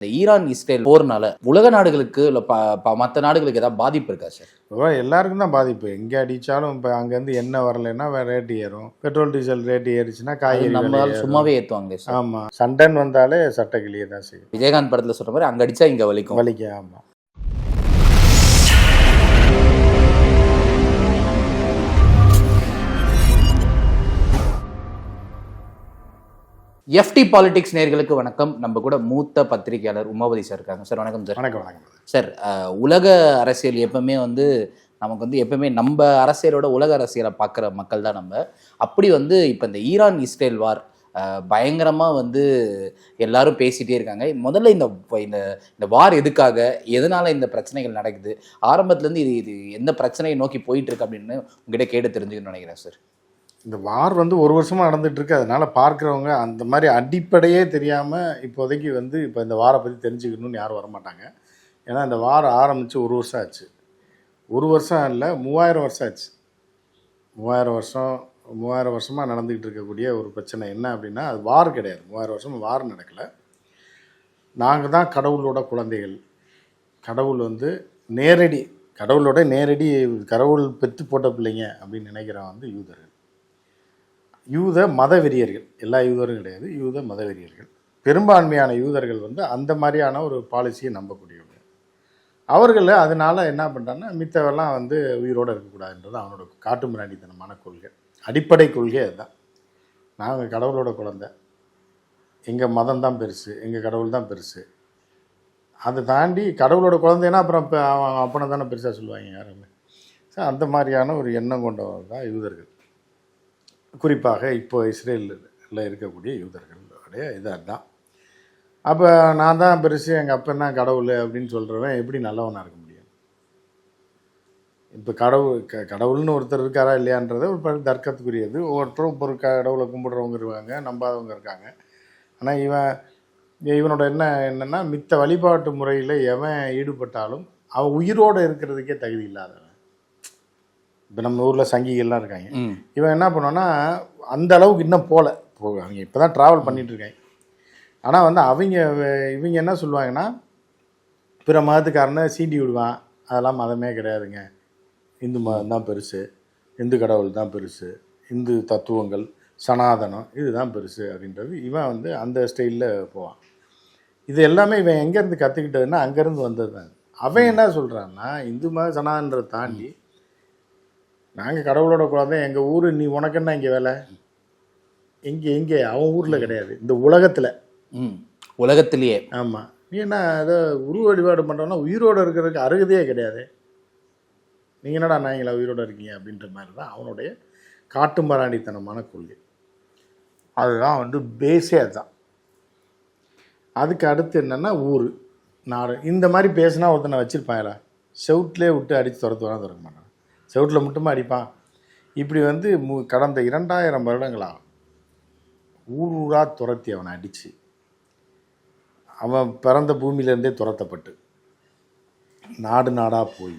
இந்த Iran Israel போர்னால உலக நாடுகளுக்கு இல்லை மற்ற நாடுகளுக்கு ஏதாவது பாதிப்பு இருக்கா சார்? எல்லாருக்கும் தான் பாதிப்பு. எங்கே அடித்தாலும் இப்போ அங்கேருந்து எண்ணெய் வரலைன்னா வேறு ரேட்டு ஏறும். பெட்ரோல் டீசல் ரேட்டு ஏறிச்சுன்னா காய்கறி நம்மளால சும்மாவே ஏற்றுவாங்களே சார்? ஆமாம் சண்டைன்னு வந்தாலே சட்டை கிளியே தான் செய்யும். விஜயகாந்த் படத்துல சொல்ற மாதிரி அங்க அடிச்சா இங்க வலிக்கும். வலிக்க ஆமாம் எஃப்டி பாலிடிக்ஸ் நேர்களுக்கு வணக்கம். நம்ம கூட மூத்த பத்திரிகையாளர் உமாபதி சார் இருக்காங்க. சார் வணக்கம் சார் வணக்கம் வணக்கம். சார் உலக அரசியல் எப்பவுமே வந்து நமக்கு வந்து எப்பவுமே நம்ம அரசியலோட உலக அரசியலை பார்க்குற மக்கள் தான் நம்ம. அப்படி வந்து இப்போ இந்த ஈரான் இஸ்ரேல் வார் பயங்கரமாக வந்து எல்லாரும் பேசிட்டே இருக்காங்க. முதல்ல இந்த இந்த இந்த வார் எதுக்காக எதனால இந்த பிரச்சனைகள் நடக்குது ஆரம்பத்துலேருந்து இது இது எந்த பிரச்சனையை நோக்கி போயிட்டு இருக்கு அப்படின்னு உங்ககிட்ட கேட்டு தெரிஞ்சுக்கணும்னு நினைக்கிறேன் சார் இந்த வார் வந்து ஒரு வருஷமாக நடந்துட்டு இருக்கு அதனால பார்க்குறவங்க அந்த மாதிரி அடிப்படையே தெரியாமல் இப்போதைக்கு வந்து இப்போ இந்த வாரை பற்றி தெரிஞ்சுக்கணும்னு யாரும் வரமாட்டாங்க. ஏன்னா இந்த வாரம் ஆரம்பித்து ஒரு வருஷம் ஆச்சு. ஒரு வருஷம் இல்லை மூவாயிரம் வருஷம் ஆச்சு. மூவாயிரம் வருஷம் மூவாயிரம் வருஷமாக நடந்துக்கிட்டு இருக்கக்கூடிய ஒரு பிரச்சனை என்ன அப்படின்னா அது வார் கிடையாது. மூவாயிரம் வருஷம் வார் நடக்கலை. நாங்கள் தான் கடவுளோட குழந்தைகள். கடவுள் வந்து நேரடி கடவுளோட நேரடி கடவுள் பெற்று போட்ட பிள்ளைங்க அப்படின்னு நினைக்கிறவன் வந்து யூதர்கள் யூத மத வெறியர்கள் எல்லா யூதரும் கிடையாது. யூத மத வெறியர்கள் பெரும்பான்மையான யூதர்கள் வந்து அந்த மாதிரியான ஒரு பாலிசியை நம்பக்கூடியவங்க. அவர்கள் அதனால் என்ன பண்ணுறாங்கன்னா மித்தவெல்லாம் வந்து உயிரோடு இருக்கக்கூடாதுன்றது அவனோட காட்டு மிராண்டித்தனமான கொள்கை. அடிப்படை கொள்கை அதுதான். நாங்கள் கடவுளோட குழந்தை. எங்கள் மதம் தான் பெருசு. எங்கள் கடவுள் தான் பெருசு. அதை தாண்டி கடவுளோட குழந்தைன்னா அப்புறம் இப்போ அவன் அப்பனை தானே பெருசாக சொல்லுவாங்க யாருமே. ஸோ அந்த மாதிரியான ஒரு எண்ணம் கொண்டவர் தான் யூதர்கள். குறிப்பாக இப்போ இஸ்ரேலில் இருக்கக்கூடிய யூதர்களுடைய இதாக தான் அப்போ நான் தான் பெருசு எங்கள் அப்பன் தான் கடவுள் அப்படின்னு சொல்கிறவன் எப்படி நல்லவனாக இருக்க முடியும்? இப்போ கடவுள் க கடவுள்னு ஒருத்தர் இருக்காரா இல்லையான்றது ஒரு தர்க்கத்துக்குரியது. ஒவ்வொருத்தரும் இப்போ ஒரு கடவுளை கும்பிட்றவங்க இருக்காங்க நம்பாதவங்க இருக்காங்க. ஆனால் இவன் இவனோட என்ன என்னென்னா மித்த வழிபாட்டு முறையில் எவன் ஈடுபட்டாலும் அவன் உயிரோடு இருக்கிறதுக்கே தகுதி இல்லாதவன். இப்போ நம்ம ஊரில் சங்கிகள்லாம் இருக்காங்க. இவன் என்ன பண்ணான்னா அந்த அளவுக்கு இன்னும் போகல போ அவங்க இப்போ தான் ட்ராவல் பண்ணிட்டு இருக்காங்க. ஆனால் வந்து அவங்க இவங்க என்ன சொல்லுவாங்கன்னா பிற மதத்துக்காரனை சீண்டி விடுவான். அதெல்லாம் மதமே கிடையாதுங்க. இந்து மதம் தான் பெருசு. இந்து கடவுள் தான் பெருசு. இந்து தத்துவங்கள் சனாதனம் இதுதான் பெருசு அப்படின்றது இவன் வந்து அந்த ஸ்டைலில் போவான். இது எல்லாமே இவன் எங்கேருந்து கற்றுக்கிட்டதுன்னா அங்கேருந்து வந்தது தான் அவன் என்ன சொல்கிறான்னா இந்து மத சனாதனத்தை தாண்டி நாங்கள் கடவுளோட குழந்தை எங்கள் ஊர் நீ உனக்கு என்ன இங்கே வேலை? எங்கே எங்கே அவன் ஊரில் கிடையாது. இந்த உலகத்தில். ம். உலகத்திலேயே. ஆமாம் நீ என்ன ஏதோ உருவ வழிபாடு பண்ணுறோன்னா உயிரோடு இருக்கிறதுக்கு அருகதையே கிடையாது. நீங்கள் என்னடா நாங்களா உயிரோடு இருக்கீங்க அப்படின்ற மாதிரி தான் அவனுடைய காட்டு மராண்டித்தனமான கொள்கை. அதுதான் வந்து பேஸே அதுதான். அதுக்கு அடுத்து என்னென்னா ஊர் நாடு. இந்த மாதிரி பேசினா ஒருத்தனை வச்சுருப்பாங்களா செவுட்லேயே விட்டு அடித்து துரத்துவானா திறக்க மாட்டான். செவுட்டில் மட்டுமா அடிப்பான்? இப்படி வந்து மு கடந்த இரண்டாயிரம் வருடங்களா ஊர் ஊராக துரத்தி அவனை அடித்து அவன் பிறந்த பூமியிலேருந்தே துரத்தப்பட்டு. நாடு நாடாக போய்.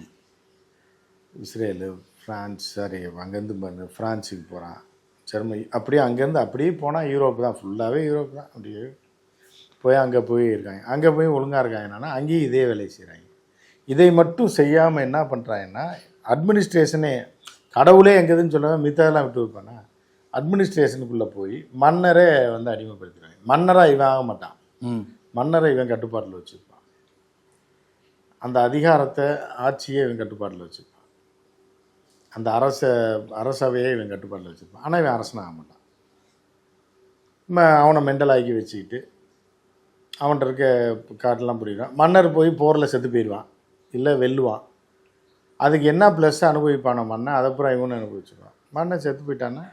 இஸ்ரேலு ஃப்ரான்ஸ் சரி அங்கேருந்து பண்ணு ஃப்ரான்ஸுக்கு போகிறான் ஜெர்மனி அப்படியே அங்கேருந்து அப்படியே போனால் யூரோப் தான் ஃபுல்லாகவே யூரோப் தான். அப்படியே போய் அங்கே போய் இருக்காங்க. அங்கே போய் ஒழுங்காக இருக்காங்க. என்னென்னா அங்கேயும் இதே வேலையை செய்கிறாங்க இதை மட்டும் செய்யாமல் என்ன பண்ணுறாங்கன்னா அட்மினிஸ்ட்ரேஷனே கடவுளே எங்கேதுன்னு சொல்லாமல் மித்ததெல்லாம் விட்டு வைப்பானா? அட்மினிஸ்ட்ரேஷனுக்குள்ளே போய் மன்னரே வந்து அடிமைப்படுத்துகிறாங்க மன்னராக இவன் ஆக மாட்டான். ம். மன்னரை இவன் கட்டுப்பாட்டில் வச்சுருப்பான். அந்த அதிகாரத்தை ஆட்சியை இவன் கட்டுப்பாட்டில் வச்சுருப்பான். அந்த அரச அரசவையை இவன் கட்டுப்பாட்டில் வச்சுருப்பான். ஆனால் இவன் அரசனாக ஆக மாட்டான். அவனை மெண்டலாக்கி வச்சுக்கிட்டு அவன்கிட்ட இருக்க காட்டெல்லாம் புரியுறான். மன்னர் போய் போரில் செத்து போயிடுவான். இல்லை வெல்லுவான். அதுக்கு என்ன ப்ளஸ் அனுபவிப்பான மன்னன் அதை அப்புறம் இவனு அனுபவிச்சுருவான். மன்னன் செத்து போயிட்டான்னா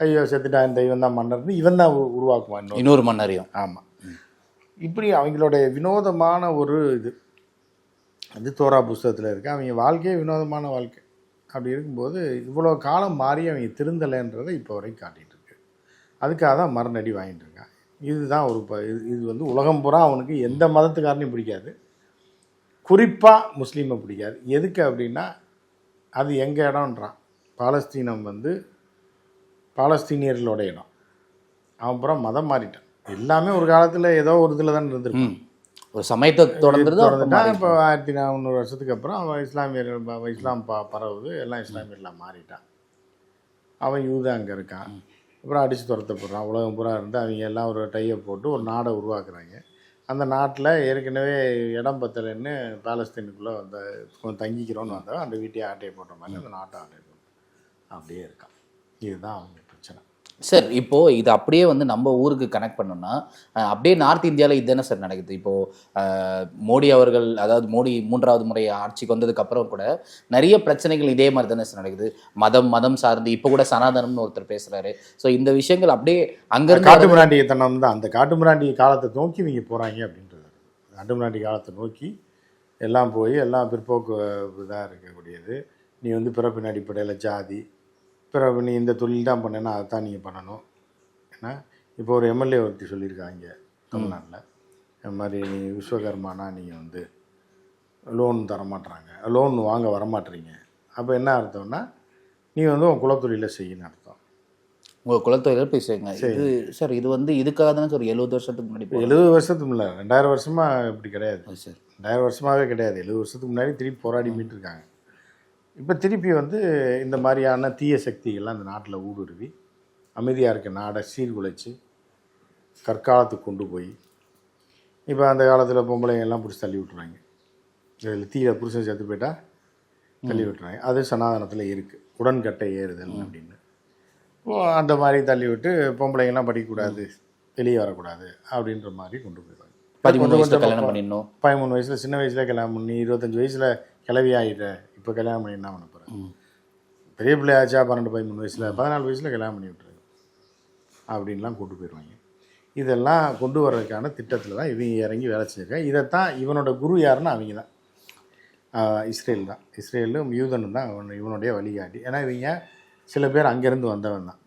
ஐயோ செத்துட்டான் இந்த இவன் தான் மன்னர்னு இவன் தான் உரு- உருவாக்குவான் இன்னொரு. மன்னரையும் ஆமாம் இப்படி அவங்களுடைய வினோதமான ஒரு இது. அது தோரா புஸ்தகத்தில் இருக்குது அவங்க வாழ்க்கையே வினோதமான வாழ்க்கை. அப்படி இருக்கும்போது இவ்வளோ காலம் மாறி அவங்க திருந்தலைன்றதை இப்போ வரைக்கும் காட்டிகிட்டு இருக்கு. அதுக்காக தான் மரணடி வாங்கிட்டு இருக்கான் இதுதான் ஒரு ப இது இது வந்து உலகம் பூரா அவனுக்கு எந்த மதத்துக்காரனையும் பிடிக்காது. குறிப்பாக முஸ்லீமை பிடிக்காது. எதுக்கு அப்படின்னா அது எங்கள் இடம்ன்றான். பாலஸ்தீனம் வந்து பாலஸ்தீனியர்களோட இடம். அவன் அப்புறம் மதம் மாறிட்டான். எல்லாமே ஒரு காலத்தில் ஏதோ ஒரு இதில் தான் இருந்திருப்பான் ம். ஒரு சமயத்தை தொடர்ந்து தொடர்ந்துட்டா இப்போ ஆயிரத்தி நானூறு வருஷத்துக்கு அப்புறம் அவன் இஸ்லாமியர்கள் இஸ்லாம் ப பரவுது. எல்லாம் இஸ்லாமியர்லாம் மாறிட்டான். அவன் யூதா அங்கே இருக்கான். அப்புறம் அடித்து துரத்தப்படுறான். உலகம் பூரா இருந்து அவங்க எல்லாம் ஒரு டையை போட்டு ஒரு நாடை உருவாக்குறாங்க. அந்த நாட்டில் ஏற்கனவே இடம் பத்தலைன்னு பாலஸ்தீனுக்குள்ளே வந்த கொஞ்சம் தங்கிக்கிறோன்னு வந்தவன் அந்த வீட்டையே ஆட்டையை போட்ட மாதிரி அந்த நாட்டை ஆட்டையை போட்டு அப்படியே இருக்கான். இதுதான் அவங்க சார் இப்போ இது அப்படியே வந்து நம்ம ஊருக்கு கனெக்ட் பண்ணோம்னா அப்படியே நார்த் இந்தியாவில் இதுதானே சார் நடக்குது. இப்போ மோடி அவர்கள் அதாவது மோடி மூன்றாவது முறை ஆட்சிக்கு வந்ததுக்கு அப்புறம் கூட நிறைய பிரச்சனைகள் இதே மாதிரி தானே சார் நடக்குது. மதம் மதம் சார்ந்து இப்போ கூட சனாதனம்னு ஒருத்தர் பேசுறாரு. ஸோ இந்த விஷயங்கள் அப்படியே அங்கிருந்து காட்டு மிராண்டித்தனம் தான். அந்த காட்டு மிராண்டி காலத்தை நோக்கி இவங்க போகிறாங்க அப்படின்றது. காட்டு மிராண்டி காலத்தை நோக்கி எல்லாம் போய் எல்லாம் பிற்போக்கு இதாக இருக்கக்கூடியது. நீ வந்து பிறப்பின் அடிப்படையில் ஜாதி பிறப்பு நீ இந்த தொழில் தான் பண்ணேன்னா அதை தான் நீங்கள் பண்ணணும். ஏன்னா இப்போ ஒரு எம்எல்ஏ ஒருத்தி சொல்லியிருக்காங்க தமிழ்நாட்டில். இந்த மாதிரி நீ விஸ்வகர்மானா நீங்கள் வந்து லோன் தர மாட்றாங்க லோன் வாங்க வரமாட்றீங்க அப்போ என்ன அர்த்தம்னா நீ வந்து உன் குலத்தொழிலை செய்யணும் அர்த்தம். உங்க குலத்தொழில் பேசுங்க இது சார் இது வந்து இதுக்காக தானே சார் எழுபது வருஷத்துக்கு முன்னாடி. எழுபது வருஷத்துக்கு இல்லை ரெண்டாயிரம் வருஷமாக இப்படி கிடையாது. சார். ரெண்டாயிரம் வருஷமாகவே கிடையாது. எழுபது வருஷத்துக்கு முன்னாடி திருப்பி போராடி மீட்டிருக்காங்க. இப்போ திருப்பி வந்து இந்த மாதிரியான தீய சக்திகள்லாம் அந்த நாட்டில் ஊடுருவி அமைதியாக இருக்க நாடை சீர்குலைச்சு கற்காலத்துக்கு கொண்டு போய் இப்போ அந்த காலத்தில் பொம்பளைங்க எல்லாம் பிடிச்சி தள்ளி விட்டுறாங்க. இதில் தீயில புருஷன் செத்து போயிட்டா தள்ளி விட்டுறாங்க. அது சனாதனத்தில் இருக்குது உடன்கட்டை ஏறுதல் அப்படின்னு. அந்த மாதிரி தள்ளி விட்டு பொம்பளைங்கெல்லாம் படிக்கக்கூடாது வெளியே வரக்கூடாது அப்படின்ற மாதிரி கொண்டு போயிடுவாங்க. பதிமூணு வயசுல கல்யாணம் பண்ணிடணும். பதிமூணு வயசில் சின்ன வயசில் கல்யாணம் பண்ணி இருபத்தஞ்சி வயசில் கிளவி ஆகிட்ட இப்போ கல்யாணம் பண்ணி என்ன பண்ண போகிறேன் பெரிய பிள்ளையாச்சா பன்னெண்டு பதிமூணு வயசில் பதினாலு வயசில் கல்யாணம் பண்ணி விட்டுரு. அப்படின்லாம் கொண்டு போயிடுவாங்க இதெல்லாம் கொண்டு வர்றதுக்கான திட்டத்தில் தான் இவங்க இறங்கி வேலை செஞ்சிருக்காங்க இதைத்தான் இவனோட குரு யாருன்னா அவங்க தான். இஸ்ரேல் தான். இஸ்ரேலும் யூதனும் தான் அவன் இவனுடைய வழிகாட்டி. ஏன்னா இவங்க சில பேர் அங்கேருந்து வந்தவன் தான்.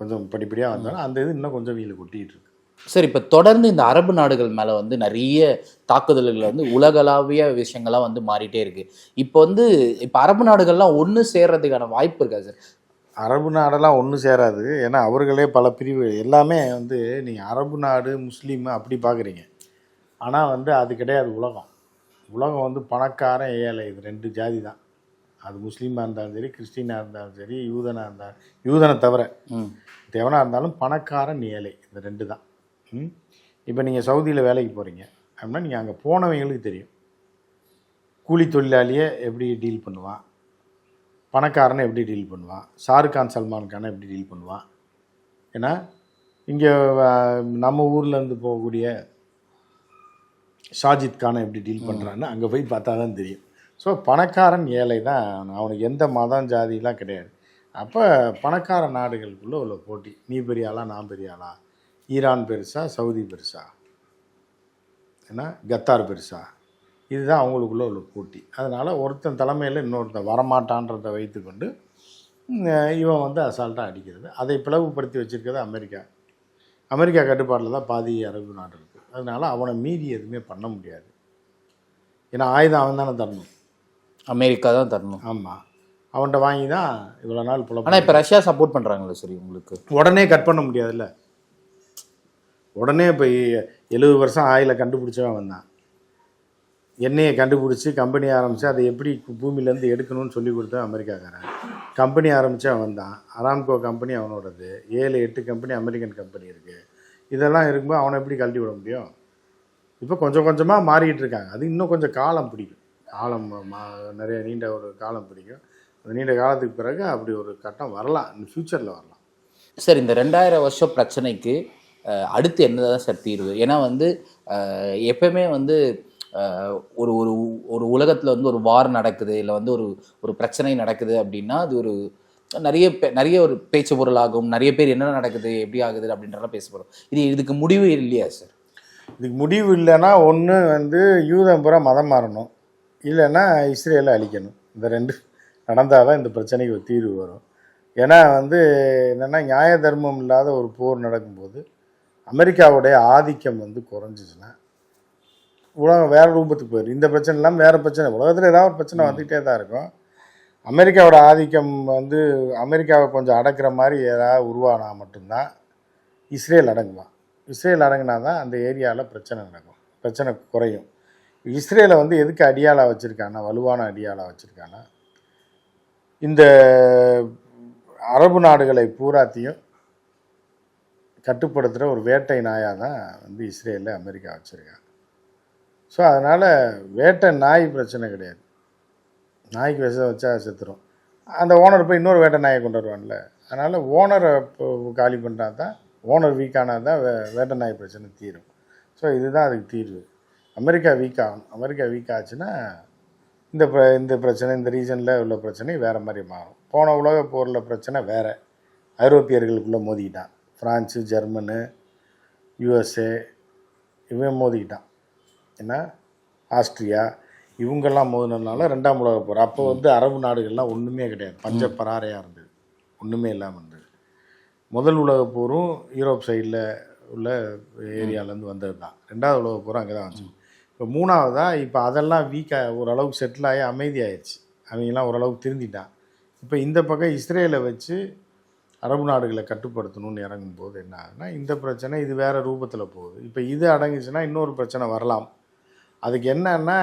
கொஞ்சம் படிப்படியாக வந்தவன். அந்த இது இன்னும் கொஞ்சம் வீல கொட்டிகிட்டு இருக்கு. சார் இப்போ தொடர்ந்து இந்த அரபு நாடுகள் மேலே வந்து நிறைய தாக்குதல்கள் வந்து உலகளாவிய விஷயங்கள்லாம் வந்து மாறிட்டே இருக்கு. இப்போ வந்து இப்போ அரபு நாடுகள்லாம் ஒன்று சேர்றதுக்கான வாய்ப்பு இருக்கா சார்? அரபு நாடெல்லாம் ஒன்றும் சேராது. ஏன்னா அவர்களே பல பிரிவு எல்லாமே வந்து நீங்கள் அரபு நாடு முஸ்லீம் அப்படி பார்க்குறீங்க ஆனால் வந்து அது கிடையாது உலகம். உலகம் வந்து பணக்காரன் ஏழை இது ரெண்டு ஜாதி தான். அது முஸ்லீமாக இருந்தாலும் சரி கிறிஸ்டினாக இருந்தாலும் சரி யூதனாக இருந்தாலும் யூதனை தவிர ம். தேவனாக இருந்தாலும் பணக்காரன் ஏழை இந்த ரெண்டு தான். இப்போ நீங்கள் சவுதியில் வேலைக்கு போகிறீங்க அப்படின்னா நீங்கள் அங்கே போனவங்களுக்கு தெரியும். கூலி தொழிலாளியை எப்படி டீல் பண்ணுவான்? பணக்காரனை எப்படி டீல் பண்ணுவான்? ஷாருக் கான் சல்மான் கானை எப்படி டீல் பண்ணுவான்? ஏன்னா இங்கே நம்ம ஊர்லேருந்து போகக்கூடிய ஷாஜித் கானை எப்படி டீல் பண்ணுறான்னு அங்கே போய் பார்த்தா தான் தெரியும். ஸோ பணக்காரன் ஏழை தான். அவன். அவனுக்கு எந்த மதம் ஜாதிலாம் கிடையாது. அப்போ பணக்கார நாடுகளுக்குள்ள உள்ள போட்டி. நீ பெரிய ஆளா நான் பெரிய ஆளா? ஈரான் பெருசா சவுதி பெருசா? ஏன்னா கத்தார் பெருசா? இதுதான் அவங்களுக்குள்ள உள்ள போட்டி. அதனால் ஒருத்தன் தலைமையில் இன்னொருத்தன் வரமாட்டான்றதை வைத்துக்கொண்டு இவன் வந்து அசால்ட்டாக அடிக்கிறது. அதை பிளவுபடுத்தி வச்சிருக்கிறது அமெரிக்கா. அமெரிக்கா கட்டுப்பாட்டில் தான் பாதி அரபு நாடு இருக்குது அதனால அவனை மீறி எதுவுமே பண்ண முடியாது. ஏன்னா ஆயுதம் அவன் தானே தரணும். அமெரிக்கா தான் தரணும். ஆமாம் அவன்கிட்ட வாங்கி தான் இவ்வளோ நாள் புல ஆனால் இப்போ ரஷ்யா சப்போர்ட் பண்ணுறாங்களே சரி உங்களுக்கு? உடனே கட் பண்ண முடியாதுல்ல. உடனே இப்போ எழுபது வருஷம் ஆயில கண்டுபிடிச்சவன் வந்தான் எண்ணெயை கண்டுபிடிச்சி கம்பெனி ஆரம்பித்து அதை எப்படி பூமியிலேருந்து எடுக்கணும்னு சொல்லி கொடுத்தவன் அமெரிக்காக்காரன். கம்பெனி ஆரம்பித்து அவன் தான். அராம்கோ கம்பெனி அவனோடது. ஏழு எட்டு கம்பெனி அமெரிக்கன் கம்பெனி இருக்குது இதெல்லாம் இருக்கும்போது அவனை எப்படி கழட்டி விட முடியும்? இப்போ கொஞ்சம் கொஞ்சமாக மாறிக்கிட்டு இருக்காங்க. அது இன்னும் கொஞ்சம் காலம் பிடிக்கும். காலம் மா- நிறைய நீண்ட ஒரு காலம் பிடிக்கும். அந்த நீண்ட காலத்துக்கு பிறகு அப்படி ஒரு கட்டம் வரலாம். ஃப்யூச்சரில் வரலாம். சார் இந்த ரெண்டாயிரம் வருஷம் பிரச்சனைக்கு அடுத்து என்னதான் சார் தீர்வு? ஏன்னா வந்து எப்பயுமே வந்து ஒரு ஒரு ஒரு உலகத்தில் வந்து ஒரு வார் நடக்குது இல்லை வந்து ஒரு ஒரு பிரச்சனை நடக்குது அப்படின்னா அது ஒரு நிறைய பே- நிறைய ஒரு பேச்சு பொருளாகும் நிறைய பேர் என்ன நடக்குது எப்படி ஆகுது அப்படின்றலாம் பேச போகிறோம் இது இதுக்கு முடிவு இல்லையா சார்? இதுக்கு முடிவு இல்லைன்னா ஒன்று வந்து யூதம் பூரா மதம் மாறணும். இல்லைன்னா இஸ்ரேலை அழிக்கணும். இந்த ரெண்டு நடந்தால் தான் இந்த பிரச்சனைக்கு ஒரு தீர்வு வரும். ஏன்னா வந்து என்னென்னா நியாய தர்மம் இல்லாத ஒரு போர் நடக்கும்போது அமெரிக்காவுடைய ஆதிக்கம் வந்து குறைஞ்சிச்சுன்னா உலகம் வேறு ரூபத்துக்கு போயிடும் இந்த பிரச்சனை இல்லாமல் வேறு பிரச்சனை. உலகத்தில் ஏதாவது ஒரு பிரச்சனை வந்துகிட்டே தான் இருக்கும். அமெரிக்காவோட ஆதிக்கம் வந்து அமெரிக்காவை கொஞ்சம் அடக்குற மாதிரி ஏதாவது உருவானா மட்டும்தான் இஸ்ரேல் அடங்குவான். இஸ்ரேல் அடங்குனா தான் அந்த ஏரியாவில் பிரச்சனை நடக்கும். பிரச்சனை குறையும். இஸ்ரேலை வந்து எதுக்கு அடியாளாக வச்சுருக்கானா வலுவான அடியாளாக வச்சுருக்கானா இந்த அரபு நாடுகளை பூராத்தையும் கட்டுப்படுத்துகிற ஒரு வேட்டை நாயாக தான் வந்து இஸ்ரேலில் அமெரிக்கா வச்சுருக்காங்க. ஸோ அதனால் வேட்டை நாய் பிரச்சனை கிடையாது. நாய்க்கு விஷம் வச்சா செத்துரும். அந்த ஓனர் போய் இன்னொரு வேட்டை நாயை கொண்டு வருவான்ல. அதனால் ஓனரை காலி பண்ணுறா தான் ஓனர் வீக்கானால் தான் வே வேட்டை நாய் பிரச்சனை தீரும். ஸோ இதுதான் அதுக்கு தீர்வு. அமெரிக்கா வீக் ஆகணும். அமெரிக்கா வீக் ஆச்சுன்னா இந்த பிர இந்த பிரச்சனை இந்த ரீஜனில் உள்ள பிரச்சனை வேறு மாதிரி மாறும். போன உலக போரில் பிரச்சனை வேறு. ஐரோப்பியர்களுக்குள்ளே மோதிக்கிட்டான் ஃப்ரான்ஸு ஜெர்மனு யுஎஸ்ஏ இவன் மோதிக்கிட்டான். ஏன்னா ஆஸ்திரியா இவங்கெல்லாம் மோதினதுனால ரெண்டாம் உலக போர். அப்போ வந்து அரபு நாடுகள்லாம் ஒன்றுமே கிடையாது. பஞ்ச பராரையாக இருந்தது. ஒன்றுமே இல்லாமல் இருந்தது. முதல் உலக போரும் யூரோப் சைடில் உள்ள ஏரியாவிலேருந்து வந்தது தான் ரெண்டாவது உலக போரும் அங்கே தான் வந்துச்சு. இப்போ மூணாவதாக இப்போ அதெல்லாம் வீக்காக ஓரளவுக்கு செட்டில் ஆகி அமைதியாயிடுச்சு. அவங்கெல்லாம் ஓரளவுக்கு திருந்திட்டான். இப்போ இந்த பக்கம் இஸ்ரேலை வச்சு அரபு நாடுகளை கட்டுப்படுத்தணும்னு இறங்கும்போது என்ன ஆகுதுன்னா இந்த பிரச்சனை இது வேறு ரூபத்தில் போகுது. இப்போ இது அடங்குச்சுன்னா இன்னொரு பிரச்சனை வரலாம். அதுக்கு என்னன்னா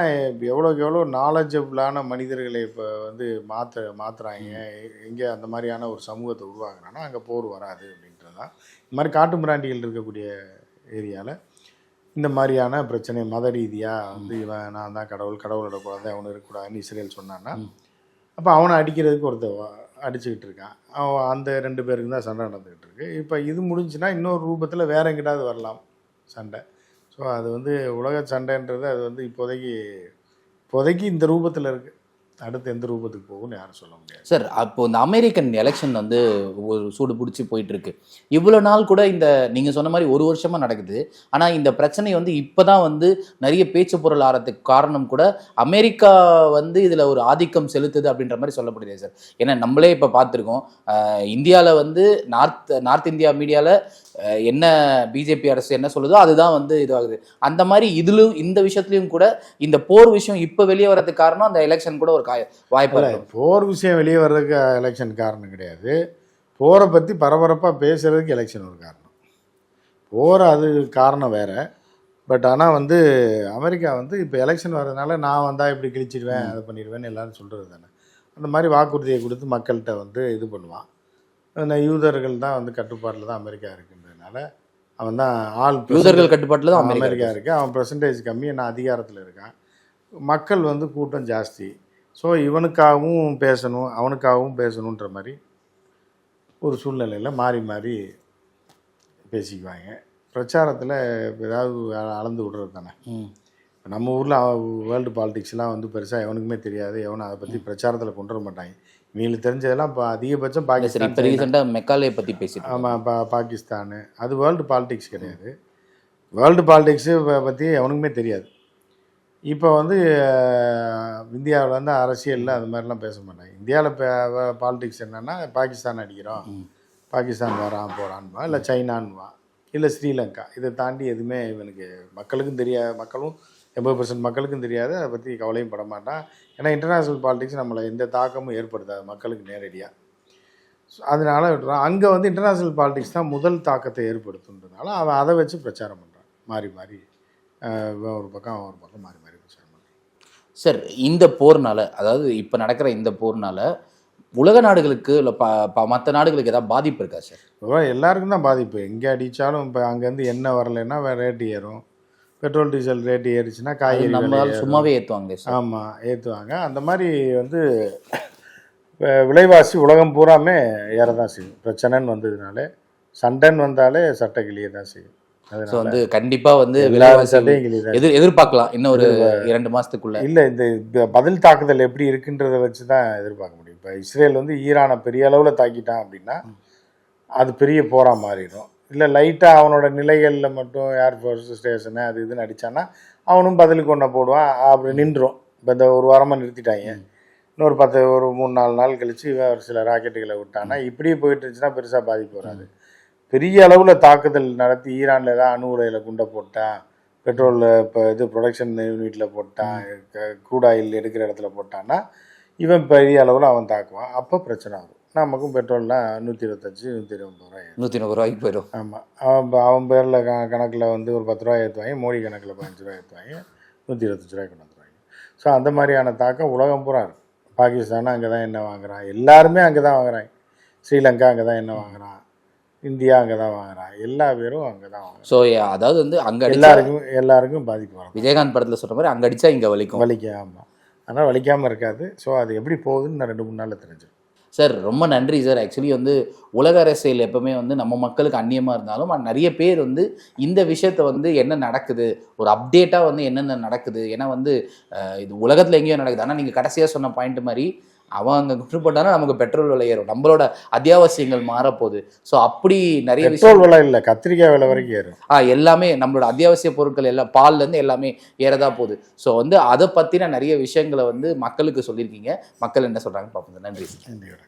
எவ்வளோக்கு எவ்வளோ நாலேஜபிளான மனிதர்களை இப்போ வந்து மாற்ற மாற்றுறாங்க எங்கே அந்த மாதிரியான ஒரு சமூகத்தை உருவாக்குறாங்கன்னா அங்கே போர் வராது அப்படின்றது தான். இந்த மாதிரி காட்டு மிராண்டிகள் இருக்கக்கூடிய ஏரியாவில் இந்த மாதிரியான பிரச்சனை மத ரீதியாக வந்து இவன் நான் தான் கடவுள் கடவுளோட குழந்தை அவனு இருக்கக்கூடாதுன்னு இஸ்ரேல் சொன்னான்னா அப்போ அவனை அடிக்கிறதுக்கு ஒருத்தன் வா- அடிச்சுக்கிட்டு இருக்கான் அவன் அந்த ரெண்டு பேருக்கு தான் சண்டை நடந்துக்கிட்டு இருக்கு இப்போ இது முடிஞ்சுன்னா இன்னொரு ரூபத்தில் வேற எங்கிட்டாவது வரலாம் சண்டை. ஸோ அது வந்து உலக சண்டைன்றது அது வந்து இப்போதைக்கு இப்போதைக்கு இந்த ரூபத்தில் இருக்குது அடுத்து எந்த ரூபத்துக்கு போகும்னு யாரும் சொல்ல முடியாது. சார் அப்போ இந்த அமெரிக்கன் எலெக்ஷன் வந்து ஒரு சூடு பிடிச்சி போயிட்டு இருக்கு இவ்வளோ நாள் கூட இந்த நீங்க சொன்ன மாதிரி ஒரு வருஷமா நடக்குது. ஆனா இந்த பிரச்சனை வந்து இப்பதான் வந்து நிறைய பேச்சு பொருள் ஆறதுக்கு காரணம் கூட அமெரிக்கா வந்து இதுல ஒரு ஆதிக்கம் செலுத்துது அப்படின்ற மாதிரி சொல்லப்படுது சார். ஏன்னா நம்மளே இப்ப பார்த்துருக்கோம் இந்தியாவில் வந்து நார்த் நார்த் இந்தியா மீடியாவில் என்ன பிஜேபி அரசு என்ன சொல்லுதோ அதுதான் வந்து இதுவாகுது. அந்த மாதிரி இதுலும் இந்த விஷயத்துலையும் கூட இந்த போர் விஷயம் இப்போ வெளியே வரதுக்கு காரணம் அந்த எலெக்ஷன் கூட ஒரு வாய்ப்பு போர் விஷயம் வெளியே வர்றதுக்கு எலெக்ஷன் காரணம் கிடையாது. போரை பற்றி பரபரப்பாக பேசுறதுக்கு எலெக்ஷன் ஒரு காரணம். போர் அது காரணம் வேற. பட் ஆனால் வந்து அமெரிக்கா வந்து இப்போ எலெக்ஷன் வர்றதுனால நான் வந்தால் இப்படி கிழிச்சிடுவேன் அதை பண்ணிடுவேன்னு எல்லாரும் சொல்கிறது தானே. அந்த மாதிரி வாக்குறுதியை கொடுத்து மக்கள்கிட்ட வந்து இது பண்ணுவான். அந்த யூதர்கள் தான் வந்து கட்டுப்பாட்டில் தான் அமெரிக்கா இருக்குன்றதுனால அவன் தான் ஆள் யூதர்கள் கட்டுப்பாட்டில் தான் அமெரிக்கா அமெரிக்கா இருக்கு. அவன் பெர்சன்டேஜ் கம்மி நான் அதிகாரத்தில் இருக்கான். மக்கள் வந்து கூட்டம் ஜாஸ்தி. ஸோ இவனுக்காகவும் பேசணும் அவனுக்காகவும் பேசணுன்ற மாதிரி ஒரு சூழ்நிலையில் மாறி மாறி பேசிக்குவாங்க. பிரச்சாரத்தில் ஏதாவது அளந்து விடுறது தானே. நம்ம ஊரில் வேர்ல்டு பாலிடிக்ஸ்லாம் வந்து பெருசாக எவனுக்குமே தெரியாது. எவனும் அதை பற்றி பிரச்சாரத்தில் கொண்டு வர மாட்டாங்க. இவங்களுக்கு தெரிஞ்சதெல்லாம் இப்போ அதிகபட்சம் பாகிஸ்தான் இப்போ ரீசெண்டாக மெக்காலே பற்றி இருக்கோம். ஆமாம் பா பாகிஸ்தானு. அது வேர்ல்டு பாலிடிக்ஸ் கிடையாது. வேர்ல்டு பாலிடிக்ஸு பற்றி எவனுக்குமே தெரியாது. இப்போ வந்து இந்தியாவில் வந்து அரசியலில் அது மாதிரிலாம் பேச மாட்டாங்க. இந்தியாவில் பாலிடிக்ஸ் என்னென்னா பாகிஸ்தான் அடிக்கிறோம். பாகிஸ்தான் வரான் போகிறான்வா இல்லை சைனான்வா இல்லை ஸ்ரீலங்கா. இதை தாண்டி எதுவுமே இவனுக்கு மக்களுக்கும் தெரியாது. மக்களும் எண்பது பர்சன்ட் மக்களுக்கும் தெரியாது. அதை பற்றி கவலையும் பட மாட்டான். ஏன்னா இன்டர்நேஷ்னல் பாலிடிக்ஸ் நம்மளை எந்த தாக்கமும் ஏற்படுத்தாது. மக்களுக்கு நேரடியாக அதனால விட்டுறான் அங்கே வந்து இன்டர்நேஷ்னல் பாலிடிக்ஸ் தான் முதல் தாக்கத்தை ஏற்படுத்துன்றதுனால அவன் அதை வச்சு பிரச்சாரம் பண்ணுறான் மாறி மாறி ஒரு பக்கம் ஒரு பக்கம் மாறி மாறி. சார் இந்த போர்னால அதாவது இப்போ நடக்கிற இந்த போர்னால உலக நாடுகளுக்கு இல்லை ப மற்ற நாடுகளுக்கு ஏதாவது பாதிப்பு இருக்கா சார்? இப்போ எல்லாருக்கும் தான் பாதிப்பு. எங்கே அடித்தாலும் இப்போ அங்கேருந்து எண்ணெய் வரலைன்னா ரேட்டு ஏறும். பெட்ரோல் டீசல் ரேட்டு ஏறிச்சுன்னா காய்கறி விலை நம்மளால. சும்மாவே ஏற்றுவாங்க சார்? ஆமாம் ஏற்றுவாங்க அந்த மாதிரி வந்து விலைவாசி உலகம் பூராமே ஏற தான் செய்யும். பிரச்சனைன்னு வந்ததுனாலே சண்டைன்னு வந்தாலே சட்டை கிளிய தான் செய்யும். ஸோ வந்து கண்டிப்பா வந்து எதிர் எதிர்பார்க்கலாம். இன்னும் ஒரு இரண்டு மாசத்துக்குள்ள. இல்லை இந்த பதில் தாக்குதல் எப்படி இருக்குன்றதை வச்சு தான் எதிர்பார்க்க முடியும். இப்போ இஸ்ரேல் வந்து ஈரானை பெரிய அளவில் தாக்கிட்டான் அப்படின்னா அது பெரிய போரா மாறிடும். இல்லை லைட்டாக அவனோட நிலைகளில் மட்டும் ஏர்ஃபோர்ஸ் ஸ்டேஷனு அது இதுன்னு அடித்தான்னா அவனும் பதிலுக்கு ஒன்றை போடுவான். அப்படி நின்றும் இப்போ இந்த ஒரு வாரமாக நிறுத்திட்டாங்க. இன்னொரு பத்து ஒரு மூணு நாலு நாள் கழிச்சு இவன் ஒரு சில ராக்கெட்டுகளை விட்டானா இப்படியே போயிட்டு இருந்துச்சுன்னா பெருசாக பாதிப்பு வராது. பெரிய அளவில் தாக்குதல் நடத்தி ஈரானில் ஏதாவது அணு உலையில் குண்டை போட்டான் பெட்ரோலில் இப்போ இது ப்ரொடக்ஷன் யூனிட்டில் போட்டான் க்ரூட் ஆயில் எடுக்கிற இடத்துல போட்டான்னா இவன் பெரிய அளவில் அவன் தாக்குவான். அப்போ பிரச்சனை வரும் நமக்கும் பெட்ரோல்லாம் நூற்றி இருபத்தஞ்சி நூற்றி இருபது ரூபாய். நூற்றி முப்பது ரூபாய்க்கு போயிடும். ஆமாம் அவன் அவன் பேரில் க கணக்கில் வந்து ஒரு பத்து ரூபாய் ஏற்றுவாங்க மோடி கணக்கில் பதினஞ்சு ரூபாய் ஏற்றுவாங்க நூற்றி இருபத்தஞ்சி ரூபாய் கொண்டு வந்துருவாங்க. ஸோ அந்த மாதிரியான தாக்கம் உலகம் பூரா இருக்கு. பாகிஸ்தான் அங்கே தான் என்ன வாங்குறான். எல்லாருமே அங்கே தான் வாங்குறாங்க. ஸ்ரீலங்கா அங்கே தான் என்ன வாங்குறான். இந்தியா அங்கே தான் வாங்குறான் எல்லா பேரும் அங்கே தான் வாங்குறாங்க ஸோ அதாவது வந்து அங்கே எல்லாருக்கும் எல்லாருக்கும் பாதிப்பு வரும். விஜயகாந்த் படத்தில் சொல்ற மாதிரி அங்கே அடிச்சா இங்கே வலிக்கும். வலிக்க ஆமாம் ஆனால் வலிக்காமல் இருக்காது. ஸோ அது எப்படி போகுதுன்னு நான் ரெண்டு மூணு நாளில் தெரிஞ்சிடும் சார் ரொம்ப நன்றி சார் ஆக்சுவலி வந்து உலக அரசியல் எப்பவுமே வந்து நம்ம மக்களுக்கு அந்நியமாக இருந்தாலும் நிறைய பேர் வந்து இந்த விஷயத்த வந்து என்ன நடக்குது ஒரு அப்டேட்டாக வந்து என்னென்ன நடக்குது ஏன்னா வந்து இது உலகத்தில் எங்கேயோ நடக்குது. ஆனால் நீங்கள் கடைசியாக சொன்ன பாயிண்ட் மாதிரி அவன் அங்கே குற்றப்பட்டானா நமக்கு பெட்ரோல் விலை ஏறும். நம்மளோட அத்தியாவசியங்கள் மாறப்போகுது. ஸோ அப்படி நிறைய பெட்ரோல் விலை இல்லை கத்திரிக்காய் விலை வரைக்கும் ஏறும். ஆ எல்லாமே நம்மளோட அத்தியாவசிய பொருட்கள் எல்லாம் பால்லேருந்து எல்லாமே ஏறதா போகுது. ஸோ வந்து அதை பற்றின நிறைய விஷயங்களை வந்து மக்களுக்கு சொல்லியிருக்கீங்க. மக்கள் என்ன சொல்கிறாங்க பார்ப்போம். நன்றி. இந்தியோட